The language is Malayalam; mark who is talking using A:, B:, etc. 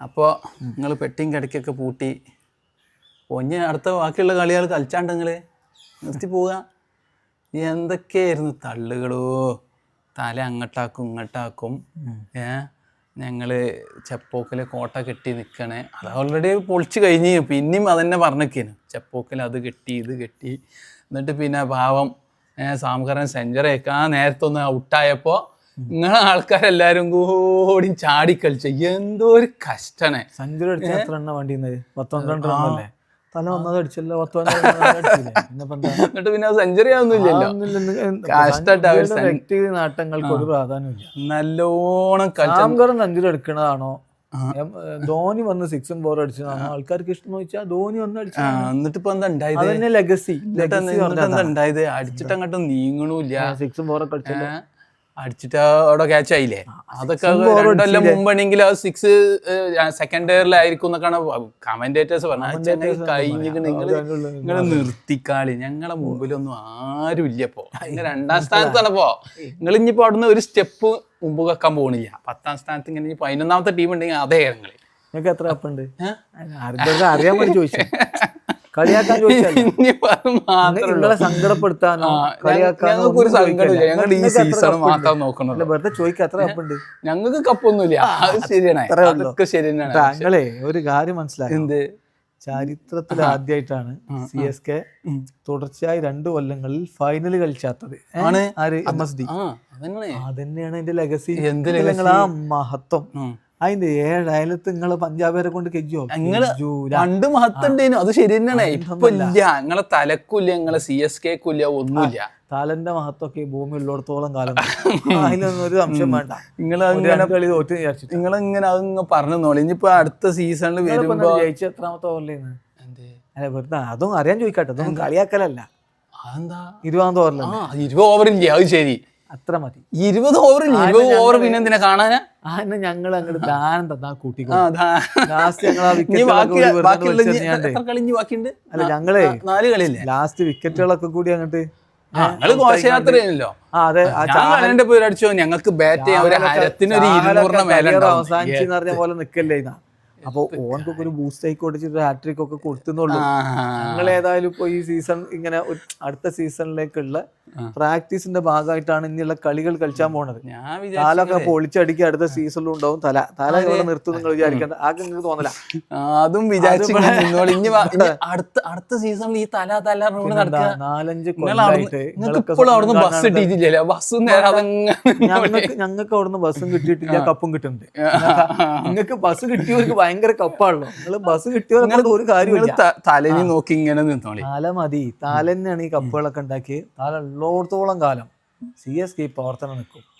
A: അപ്പോൾ നിങ്ങൾ പെട്ടിയും കിടക്കൊക്കെ പൂട്ടി. പൊഞ്ഞ് അടുത്ത ബാക്കിയുള്ള കളികൾ കളിച്ചാണ്ട് നിങ്ങൾ നിർത്തി പോവുക. എന്തൊക്കെയായിരുന്നു തള്ളുകളോ? തല അങ്ങോട്ടാക്കും ഇങ്ങോട്ടാക്കും. ഏ ഞങ്ങൾ ചെപ്പോക്കിൽ കോട്ട കെട്ടി നിൽക്കണേ അത് ഓൾറെഡി പൊളിച്ച് കഴിഞ്ഞ്. പിന്നെയും അതന്നെ പറഞ്ഞേക്കേനു. ചെപ്പോക്കിൽ അത് കെട്ടി ഇത് കെട്ടി. എന്നിട്ട് പിന്നെ പാവം സാംകരൻ സെഞ്ചുറി നേരത്തെ ആ നേരത്തൊന്ന് ഔട്ടായപ്പോൾ നിങ്ങളെ ആൾക്കാരെല്ലാരും കൂടി ചാടി കളിച്ച എന്തോ ഒരു കഷ്ടണേ
B: സെഞ്ചുറി അടിച്ച എത്ര എണ്ണ വണ്ടി തല ഒന്നത് അടിച്ചല്ലോ
A: എന്നിട്ട് പിന്നെ സെഞ്ചുറി ആവുന്നില്ലല്ലോ.
B: നേട്ടങ്ങൾക്ക് ഒരു പ്രാധാന്യമില്ല
A: നല്ലോണം കളിച്ച
B: സെഞ്ചുറി എടുക്കണതാണോ? ധോനി വന്ന് സിക്സും ഫോർ അടിച്ചതാണോ? ആൾക്കാർക്ക് ഇഷ്ടം വെച്ചാൽ ധോനി വന്ന് അടിച്ചു
A: എന്നിട്ട് ഇപ്പൊ എന്താ ഉണ്ടായത്?
B: ലെഗസി
A: എന്നിട്ട് എന്ത് ഉണ്ടായത്? അടിച്ചിട്ട് അങ്ങോട്ട് നീങ്ങണൂല്ല.
B: സിക്സും ഫോർ ഒക്കെ അടിച്ചല്ലോ?
A: അടിച്ചിട്ട് അവിടെ ക്യാച്ച് ആയില്ലേ? അതൊക്കെ രണ്ടല്ല? മുമ്പാണെങ്കിൽ ആ സിക്സ് സെക്കൻഡ് ഇയറിലായിരിക്കും എന്നൊക്കെയാണ് കമന്റേറ്റേഴ്സ് പറഞ്ഞത്. കഴിഞ്ഞിട്ട് നിങ്ങൾ നിങ്ങൾ നിർത്തിക്കാളി. ഞങ്ങളെ മുമ്പിലൊന്നും ആരും ഇല്ല ഇപ്പോ. നിങ്ങൾ രണ്ടാം സ്ഥാനത്താണ് ഇപ്പോ. നിങ്ങൾ ഇനിയിപ്പോ അവിടുന്ന് ഒരു സ്റ്റെപ്പ് മുമ്പ് വെക്കാൻ പോണില്ല. പത്താം സ്ഥാനത്ത് ഇങ്ങനെ പതിനൊന്നാമത്തെ ടീം ഉണ്ടെങ്കിൽ അതേ നിങ്ങൾ
B: നിങ്ങൾക്ക് എത്ര കപ്പുണ്ട് അറിയാൻ വേണ്ടി ചോദിച്ചു. കളിയാക്കാൻ നിങ്ങളെ സങ്കടപ്പെടുത്താനോ? കളിയാക്കാനോ
A: ഒരു സങ്കടമില്ല. ഞങ്ങൾ ഈ സീസൺ? മാത്രം
B: വെറുതെ ചോദിക്കുക അത്ര കപ്പുണ്ട്
A: ഞങ്ങൾക്ക് കപ്പൊന്നുമില്ല. അത് ശരിയാണ്.
B: അത്രേ ഉള്ളൂ.
A: അതൊക്കെ ശരി തന്നെയാണ്
B: ഒരു കാര്യം മനസ്സിലായി
A: എന്ത്?
B: ചരിത്രത്തിൽ ആദ്യമായിട്ടാണ് സി എസ് കെ തുടർച്ചയായി രണ്ടു കൊല്ലങ്ങളിൽ ഫൈനൽ കളിച്ചാത്തത്?
A: ആണ്.
B: ആര്? എം എസ് ഡി അതന്നെയാണ് അതിന്റെ ലെഗസി
A: എന്ത്
B: ആ മഹത്വം. അതിന്റെ ഏഴായാലത്ത് നിങ്ങൾ പഞ്ചാബേരെ പഞ്ചാബുകാരെ കൊണ്ട്
A: കെജിയോ
B: ഞങ്ങൾ
A: രണ്ട് മഹത്തുണ്ടേനു അത് ശരി തന്നെയാണ് ഇപ്പൊ ഇല്ല. നിങ്ങളെ തലക്കില്ല നിങ്ങളെ സി എസ് കേക്കില്ല ഒന്നുമില്ല.
B: താലന്റെ മഹത്വമൊക്കെ ഈ ഭൂമി ഉള്ളിടത്തോളം കാലം. അതിലൊന്നും ഒരു സംശയം വേണ്ട.
A: നിങ്ങൾ
B: കളി തോറ്റ് വിചാരിച്ചു
A: നിങ്ങൾ ഇങ്ങനെ അത് പറഞ്ഞു നോളി ഇനിയിപ്പോ അടുത്ത സീസണിൽ വരുമ്പോ
B: ജയിച്ച എത്രാമത്തെ ഓവറിലേന്ന്? അല്ല വെറുതെ അതും അറിയാൻ ചോദിക്കട്ടെ. അതൊന്നും കളിയാക്കലല്ല.
A: അതെന്താ?
B: ഇരുപതാമത്തെ ഓവറിലാണ്
A: ഇരുപത് ഓവറില്ലേ? അത് ശരി.
B: അത്ര മതി.
A: ഇരുപത് ഓവർ ഇരുപത് ഓവർ പിന്നെ എന്തിനാ കാണാനാ?
B: അതിനെ ഞങ്ങൾ അങ്ങോട്ട് ദാനം തന്നാ കൂട്ടിക്കോ
A: ആ, അതാ.
B: ലാസ്റ്റ് ഞങ്ങൾ ആ
A: ബാക്കി
B: വിക്കറ്റുകളൊക്കെ
A: ബാക്കിയുള്ള ഇനി
B: വെച്ചെറിഞ്ഞാണ്ട്
A: കളി
B: അല്ല ഞങ്ങളെ
A: നാല് കളിയില്ലേ?
B: ലാസ്റ്റ് വിക്കറ്റുകളൊക്കെ കൂടി അങ്ങോട്ട്
A: ഞങ്ങൾ ഘോഷയാത്രയാണല്ലോ പേര് അടിച്ചോ ഞങ്ങൾക്ക് ബാറ്റ് ചെയ്യാൻ ഒരു ഹരത്തിന് ഒരു ഇരുന്നൂറിന് മേലെ ഉണ്ടാവും.
B: അവസാനിച്ചെന്ന് പറഞ്ഞ പോലെ നിക്കല്ലേ ഇതാ. അപ്പൊ ഓൺകൊക്കെ ഒരു ബൂസ്റ്റ് ആയി കൊടുത്തിട്ട് ഹാട്രിക് ഒക്കെ കൊടുത്തുന്നുള്ളൂ ഞങ്ങൾ ഏതായാലും ഇപ്പൊ ഈ സീസൺ ഇങ്ങനെ അടുത്ത സീസണിലേക്കുള്ള പ്രാക്ടീസിന്റെ ഭാഗമായിട്ടാണ് ഇനിയുള്ള കളികൾ കളിച്ചാൻ പോണത്.
A: ഞാൻ
B: താലൊക്കെ
A: വിചാരിച്ചു
B: പൊളിച്ചടിക്ക് അടുത്ത സീസണിലും ഉണ്ടാവും. തല തല ഇവിടെ നിർത്തും നിങ്ങൾ വിചാരിക്കേണ്ട. ആകെ നിങ്ങൾക്ക് തോന്നല.
A: അതും വിചാരിച്ചു ഇനി അടുത്ത അടുത്ത സീസണിൽ ഈ തല തല
B: നാലഞ്ച്
A: ഇപ്പോഴും അവിടുന്ന് ബസ്
B: ഞങ്ങൾക്ക് അവിടുന്ന് ബസ്സും കിട്ടിയിട്ടില്ല കപ്പും കിട്ടുന്നുണ്ട്. നിങ്ങൾക്ക് ബസ് കിട്ടിയവർക്ക് ഭയങ്കര കപ്പാണല്ലോ നിങ്ങൾ ബസ് കിട്ടിയവർ ഒരു കാര്യമില്ല
A: തലനി നോക്കി ഇങ്ങനെ നിന്നോളി.
B: തല മതി. തല തന്നെയാണ് ഈ കപ്പുകളൊക്കെ ഉണ്ടാക്കി താല ഉള്ളോടത്തോളം കാലം സി എസ് കെ പ്രവർത്തനം നിൽക്കും.